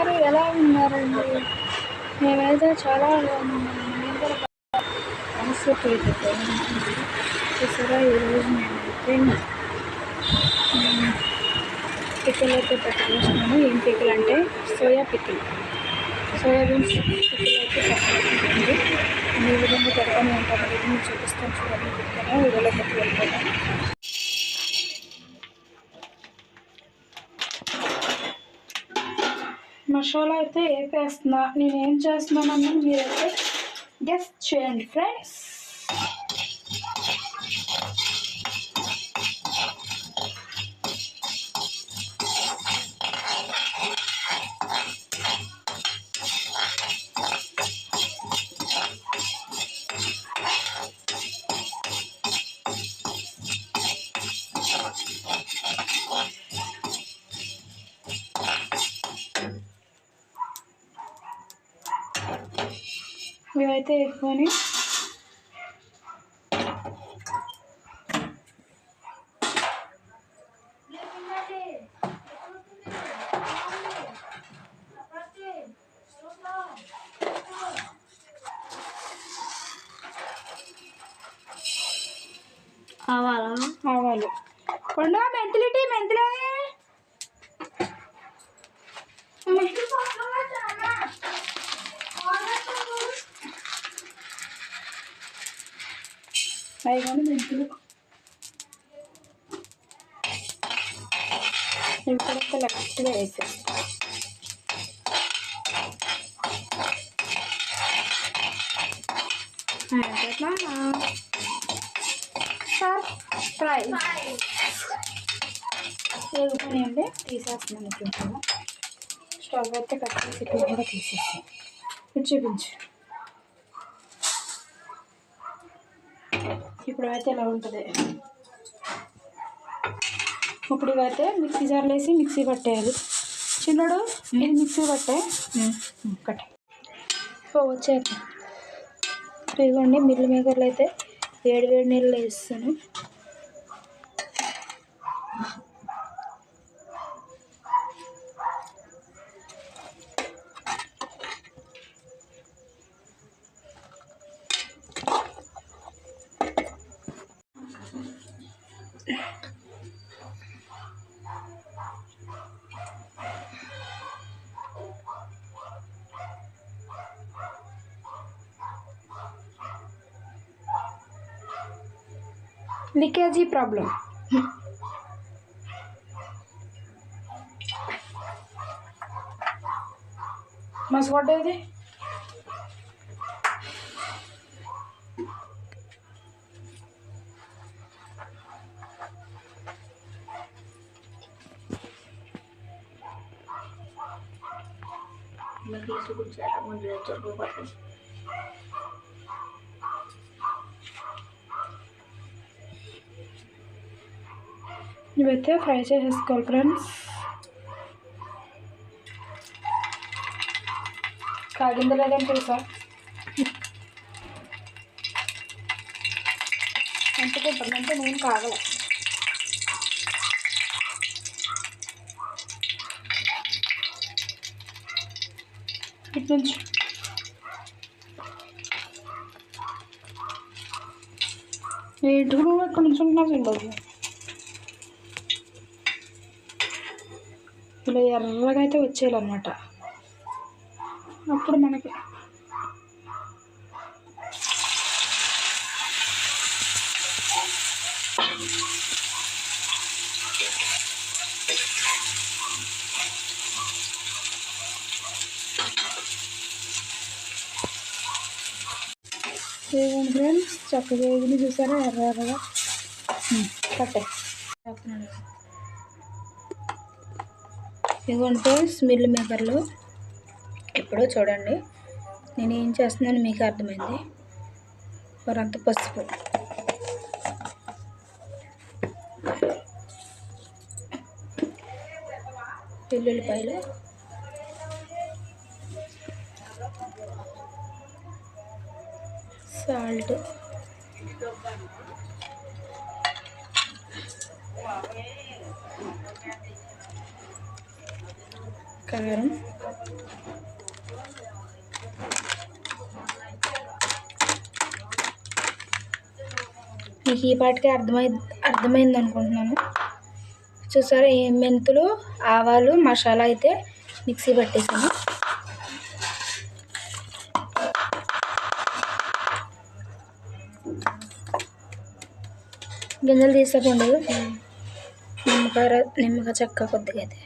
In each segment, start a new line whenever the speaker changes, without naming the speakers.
అందరూ ఎలా ఉన్నారండి? మేమైతే చాలా కాన్సెప్ట్ అయితే చూసారా ఈరోజు మేమైతే పిక్కలు అయితే పెట్టుకొస్తున్నాను ఏం పిక్కలు అంటే సోయా పిక్కలు. సోయాబీన్స్ పిక్కలు అయితే పెట్టుకుంటుంది ఈ విధంగా పెడతాను ఉంటాను చూపిస్తాను చూడండి. పిక్కలు వీడియోలో పెట్టి వెళ్ళిపోతాను మసాలా అయితే వేపేస్తున్నా. నేను ఏం చేస్తున్నానని మీరైతే గెస్ట్ చేయండి ఫ్రెండ్స్ ఇవైతే ఎక్కువని.
కావాలా
ఆవాలు. కొండ మెంతులు టీ మెంతులే అవి కానీ మెంతులు ఇవి కూడా లైట్గా వేసేస్తాం సార్ ఫ్రై వేగుతున్నాయండి తీసేస్తున్నాను ఇప్పుడు స్టవ్ అయితే కట్ చేసి ఇప్పుడు కూడా తీసేస్తాను ఇది చూపించు ఇప్పుడు అయితే ఇలా ఉంటుంది ఇప్పుడు ఇవైతే మిక్సీ జార్లో వేసి మిక్సీ పట్టేయాలి. చిన్నడు ఇది మిక్సీ పట్టే. కట్టే. ఓ వచ్చాక ఇదిగోండి మిల్లు మేకర్లు అయితే వేడి వేడి నీళ్ళు వేస్తాను. లీకేజీ ప్రాబ్లం మసగొట్టేది ఇవైతే ఫ్రై చేసేసుకోవాలి ఫ్రెండ్స్ కాగిందో లేదని తెలుసా అంటుకుంటుందంటే నేను కాగల ఇటు నుంచి ఏంటి కూడా ఇక్కడ నుంచి ఉంటున్నా ఇలా ఎర్రగా అయితే వచ్చేయాలన్నమాట. అప్పుడు మనకి ఏమండి ఫ్రెండ్స్? చక్కగా ఇది చూసారా? ఎర్ర ఎర్రగా కట్టే ఇదిగోండి ఫ్రెండ్స్ మిల్లు మేకర్లు. ఎప్పుడో చూడండి నేను ఏం చేస్తున్నాను మీకు అర్థమైంది. మరంత పసుపు. వెల్లుల్లిపాయలు. సాల్ట్. కారం మీకు ఈ పాటికి అర్థమై అర్థమైంది అనుకుంటున్నాను. చూసారా ఈ మెంతులు ఆవాలు మసాలా అయితే మిక్సీ పట్టేసాను. గింజలు తీసేపండు నిమ్మకాయ నిమ్మకాయ చెక్క కొద్దిగా అయితే.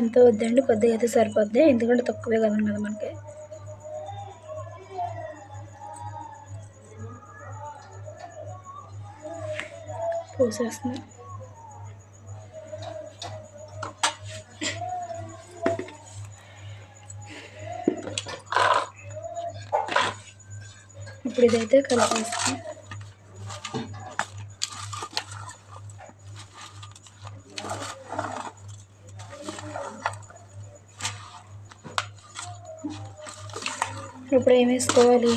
ఎంత వద్దండి కొద్దిగా అయితే సరిపోద్ది. ఎందుకంటే తక్కువే కదండి కదా మనకి. పోసేస్తున్నాం. ఇప్పుడు ఇదైతే కలిపేస్తాం ఇప్పుడు ఏం వేసుకోవాలి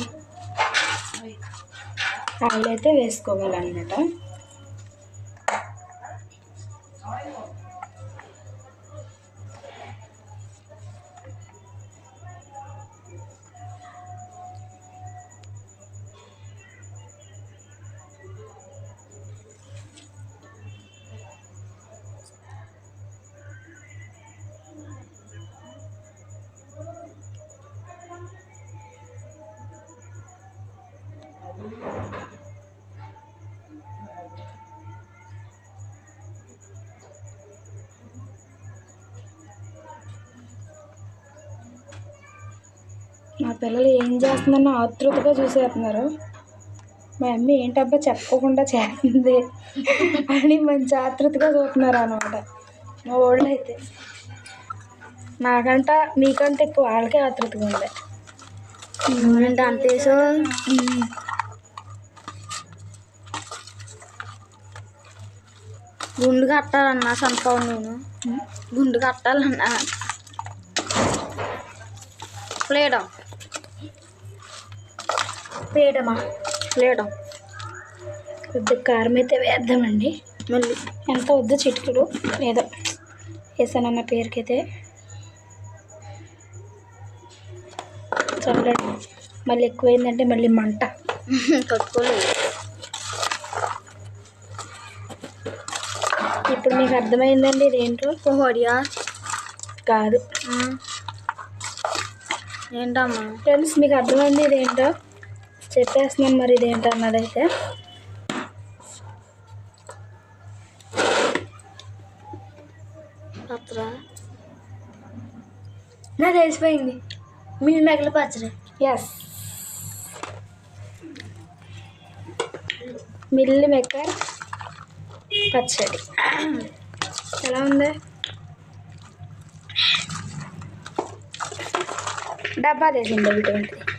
ఆయిల్ అయితే వేసుకోవాలన్నమాట. మా పిల్లలు ఏం చేస్తుందని ఆతృతగా చూసేస్తున్నారు. మా అమ్మ ఏంటబ్బా చెప్పకుండా చేస్తుంది అని మంచి ఆతృతగా చూస్తున్నారు అనమాట మా వాళ్ళు అయితే నాకంట మీకంటే ఎక్కువ వాళ్ళకే ఆతృతగా ఉంది
అంటే అంత వేసో గుండు కట్టాలన్నా సన్ఫ్లవర్ నూనె. గుండు కట్టాలన్నా. ప్లేడం
వేయడమా?
ప్లేడం
కొద్దిగా కారం అయితే వేద్దామండి.
మళ్ళీ.
ఎంత వద్దు చిటికెడు? ఏదో వేసానన్న పేరుకైతే. చల్లండి. మళ్ళీ ఎక్కువైందంటే మళ్ళీ మంట.
కట్టుకోలేదు.
ఇప్పుడు మీకు అర్థమైందండి ఇదేంటో?
పోహడియా
కాదు.
ఏంటమ్మా?
ఫ్రెండ్స్ మీకు అర్థమైంది ఇదేంటో? చెప్పేస్తున్నాను మరి అన్నదైతే
పత్ర. నాకు తెలిసిపోయింది. మీ మెగల పచ్చడి.
ఎస్ మిల్లి మెక్కర్ పచ్చడి. ఎలా ఉంది? డబ్బా తెసింది ఇటువంటిది.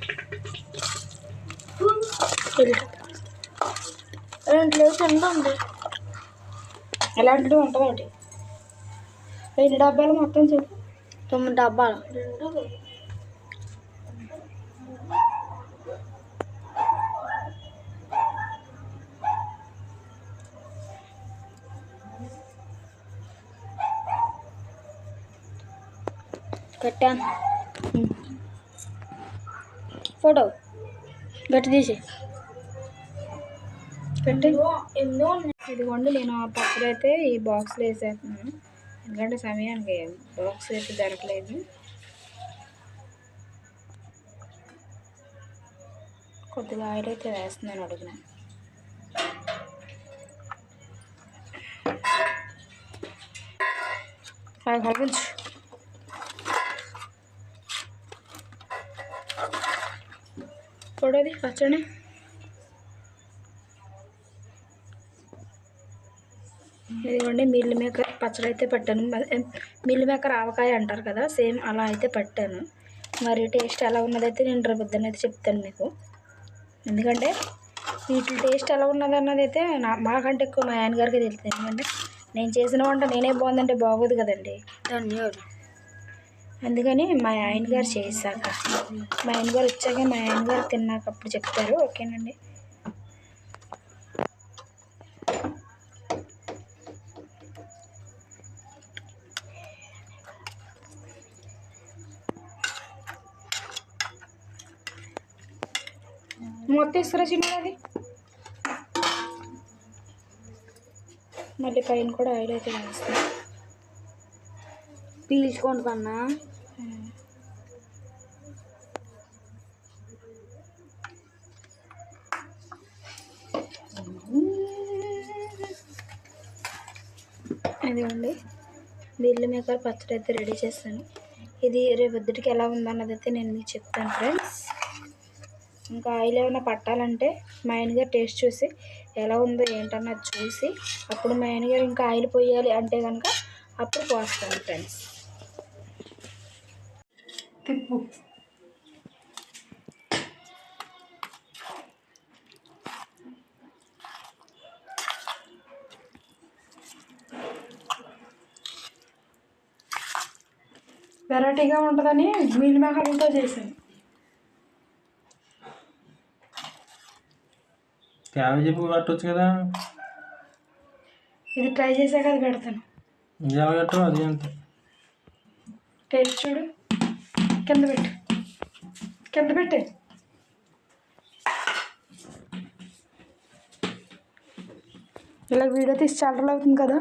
రెండు కింద ఉంది.
ఎలాంటివి ఉంటుంది ఒకటి. రెండు డబ్బాలు మొత్తం చూడు
తొమ్మిది డబ్బాలు? కట్టాను ఫోటో. గట్టి తీసి
పెట్టి ఇదిగోండి నేను ఆ పప్పులు అయితే ఈ బాక్స్లో వేసేస్తున్నాను. ఎందుకంటే సమయానికి బాక్స్ అయితే దొరకలేదు. కొద్దిగా ఆయిల్ అయితే వేస్తున్నాను అడిగిన. కలిపించు చూడది పచ్చడి. ఇదిగోండి మిల్ మేకర్ పచ్చడి అయితే పట్టాను మిల్ మేకర్ ఆవకాయ అంటారు కదా సేమ్ అలా అయితే పట్టాను. మరి టేస్ట్ ఎలా ఉన్నదైతే నేను రేపు పొద్దున్న అయితే చెప్తాను మీకు. ఎందుకంటే వీటి టేస్ట్ ఎలా ఉన్నది అన్నది అయితే నా మాకంటే ఎక్కువ మా ఆయన గారికి తెలుస్తుంది. ఎందుకంటే నేను చేసిన వంట నేనే బాగుందంటే బాగోదు కదండి.
ధన్యవాదాలు.
అందుకని మా ఆయన గారు చేశాక మా ఆయన గారు వచ్చాక మా ఆయన గారు తిన్నాక అప్పుడు చెప్తారు ఓకేనండి. మొత్తం ఇసుకురా చిన్నది అది. మళ్ళీ పైన కూడా ఆయిల్ అయితే వేస్తాను
పీల్చుకోండి కన్నా.
అదిగోండి. బిల్లు మేకర్ పచ్చడి అయితే రెడీ చేస్తాను. ఇది రేపు పొద్దుటికి ఎలా ఉందన్నది అయితే నేను మీకు చెప్తాను ఫ్రెండ్స్. ఇంకా ఆయిల్ ఏమైనా పట్టాలంటే మా ఆయనగారు టేస్ట్ చూసి ఎలా ఉందో ఏంటన్నది చూసి అప్పుడు మా ఆయనగారు ఇంకా ఆయిల్ పోయాలి అంటే కనుక అప్పుడు పోస్తాను ఫ్రెండ్స్ తిప్పు. వెరైటీగా ఉంటుందని మీల్ మేకర్లతో చేశాను
క్యాబేజీ పువ్వు కట్టవచ్చు కదా.
ఇది ట్రై చేశాక అది పెడతాను.
ఇది ఎలా కట్టవు అది అంతే
టేస్ట్ చూడు. కింద పెట్టు. కింద పెట్టే. ఇలా వీడియో తీసి చాలా అవుతుంది కదా.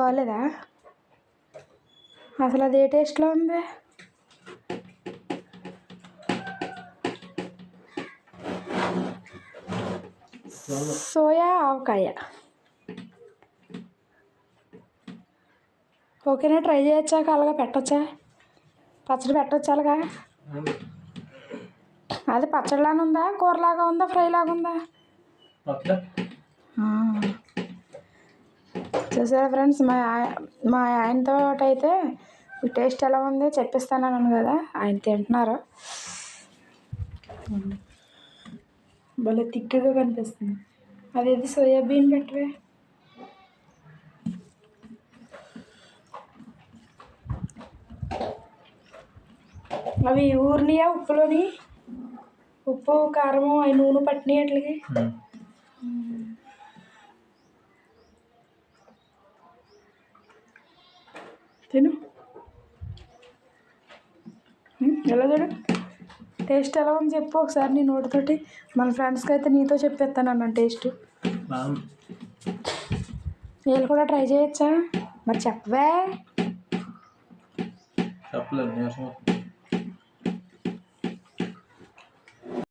బాగాలేదా అసలు అది ఏ టేస్ట్లో ఉంది? సోయా ఆవకాయ. ఓకేనా ట్రై చేయొచ్చా? అలాగా పెట్టచ్చా? పచ్చడి పెట్టచ్చా అలాగా అది పచ్చడిలాగా ఉందా కూరలాగా ఉందా? ఫ్రై లాగా ఉందా చూసారా ఫ్రెండ్స్? మా ఆయ- మా ఆయనతో అయితే ఈ టేస్ట్ ఎలా ఉంది చెప్పిస్తానన్నాను కదా ఆయన తింటున్నారు. భలే తిక్కగా కనిపిస్తుంది. అదేది సోయాబీన్ పెట్టవే? అవి ఊరినియా ఉప్పులోని? ఉప్పు కారము అవి నూనె పట్టినాయి అట్లకి తిను. ఎలా చూడు? టేస్ట్ ఎలా ఉంది చెప్పు ఒకసారి నీ నోటితోటి. మన ఫ్రెండ్స్కి అయితే నీతో చెప్పేస్తాను అన్న టేస్ట్. వీళ్ళు కూడా ట్రై చేయొచ్చా? మరి చెప్పవే.
చెప్పలేదు.